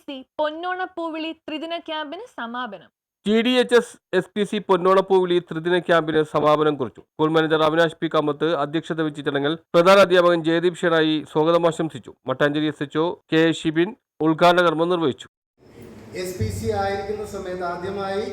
S പൊന്നോണ C പൊന്നോണപ്പൂവിളി ത്രിദിന ക്യാമ്പിന് സമാപനം. T D H S S P C പൊന്നോണപ്പൂവിളി ത്രിദിന ക്യാമ്പിന് സമാപനം കുറിച്ചു. School manager Avinash P Kammath അധ്യക്ഷത വഹിച്ച ചടങ്ങിൽ പ്രധാന അധ്യാപകൻ ജയദീപ് ഷെറായി സ്വാഗതം ആശംസിച്ചു. Mattancherry S H O K Shibin ഉദ്ഘാടന കർമ്മം നിർവഹിച്ചു. എസ് പി സി ആയിരിക്കുന്ന സമയത്ത് ആദ്യമായി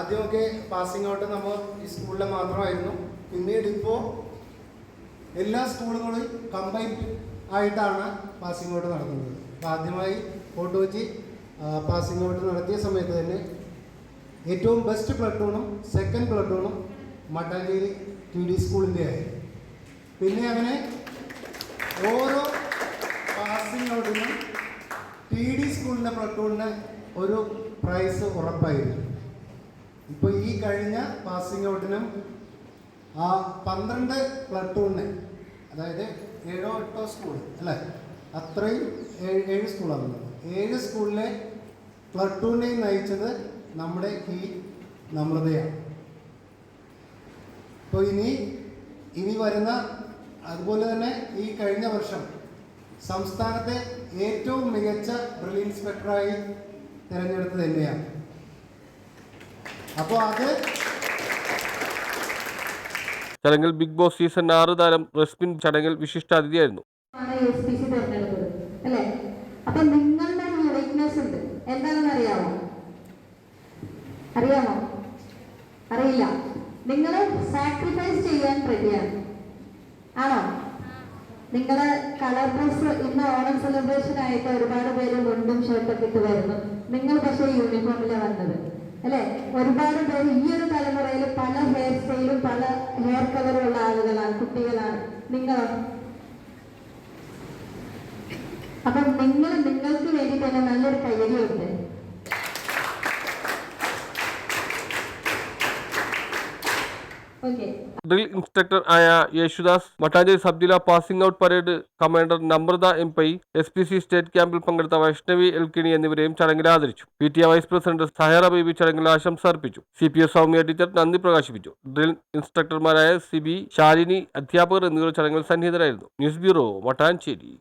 ആദ്യമൊക്കെ പാസിംഗ് ഔട്ട് നമ്മൾ ഈ സ്കൂളിലെ മാത്രമായിരുന്നു. പിന്നീട് ഇപ്പോൾ എല്ലാ സ്കൂളുകളും കമ്പൈൻഡ് ആയിട്ടാണ് പാസിംഗ് ഔട്ട് നടത്തുന്നത്. അപ്പോൾ ആദ്യമായി വെച്ച് പാസിംഗ് ഔട്ട് നടത്തിയ സമയത്ത് തന്നെ ഏറ്റവും ബെസ്റ്റ് പ്ലട്ടൂണും സെക്കൻഡ് പ്ലട്ടൂണും മട്ടാഞ്ചേരി ടി ഡി സ്കൂളിന്റെ ആയി പിന്നെ അങ്ങനെ ഓരോ പാസിംഗ് ഔട്ടിനും ടി ഡി സ്കൂളിന്റെ പ്ലട്ടൂണിന് ഒരു പ്രൈസ് ഉറപ്പായിരുന്നു. ഇപ്പോൾ ഈ കഴിഞ്ഞ പാസിംഗ് ഔട്ടിനും ആ പന്ത്രണ്ട് പ്ലട്ടൂണിന് അതായത് ഏഴോ എട്ടോ സ്കൂൾ അല്ലേ? അത്രയും ഏഴ് ഏഴ് സ്കൂളാണ്. ഏഴ് സ്കൂളിലെ പ്ലട്ടൂണിനെയും നയിച്ചത് നമ്മുടെ ഈ നമ്രതയാണ്. അപ്പോൾ ഇനി ഇനി വരുന്ന അതുപോലെ തന്നെ ഈ കഴിഞ്ഞ വർഷം സംസ്ഥാനത്തെ ഏറ്റവും മികച്ച ഡ്രിൽ ഇൻസ്പെക്ടറായി തിരഞ്ഞെടുത്തത് തന്നെയാണ് അപ്പോൾ അത് ചടങ്ങിൽ ബിഗ് ബോസ് സീസൺ ആറ് താരം റസ്മിൻ ചടങ്ങിൽ വിശിഷ്ടാതിഥിയായിരുന്നു അപ്പൊ നിങ്ങളുടെ യൂണിക്നെസ് ഉണ്ട്. എന്താണെന്ന് അറിയാമോ? അറിയില്ല. സാക്രിഫൈസ് ചെയ്യാൻ ആണോ. കളർ ഡ്രസ് ഇന്ന് ഓണം സെലിബ്രേഷൻ ആയിട്ട് ഒരുപാട് പേര് മുണ്ടും ഷർട്ടൊക്കെ ഇട്ട് വരുന്നു. നിങ്ങൾ പക്ഷേ യൂണിഫോമിലാണ് വന്നത്. അല്ലേ? ഒരുപാട് പേര് ഈ ഒരു തലമുറയിൽ പല ഹെയർ സ്റ്റൈലും പല ഹെയർ കളറും ഉള്ള ആളുകളാണ് കുട്ടികളാണ്. നിങ്ങളോ? അപ്പം നിങ്ങൾ നിങ്ങൾക്ക് വേണ്ടി തന്നെ നല്ലൊരു കയ്യടിയുണ്ട് ഓക്കെ ഡ്രിൽ ഇൻസ്ട്രക്ടർ ആയ യേശുദാസ് മട്ടാഞ്ചേരി സബ് ജില്ലാ passing out parade commander Namratha M Pai S P C state ക്യാമ്പിൽ പങ്കെടുത്ത വൈഷ്ണവി എൽക്കിണി എന്നിവരെയും ചടങ്ങിൽ ആദരിച്ചു. P T vice president Sahara Baby ചടങ്ങിൽ ആശംസ അർപ്പിച്ചു. C P S Soumya teacher നന്ദി പ്രകാശിപ്പിച്ചു. ഡ്രിൽ ഇൻസ്ട്രക്ടർമാരായ സിബി ശാലിനി അധ്യാപകർ എന്നിവർ ചടങ്ങിൽ സന്നിഹിതരായിരുന്നു. News bureau Mattancherry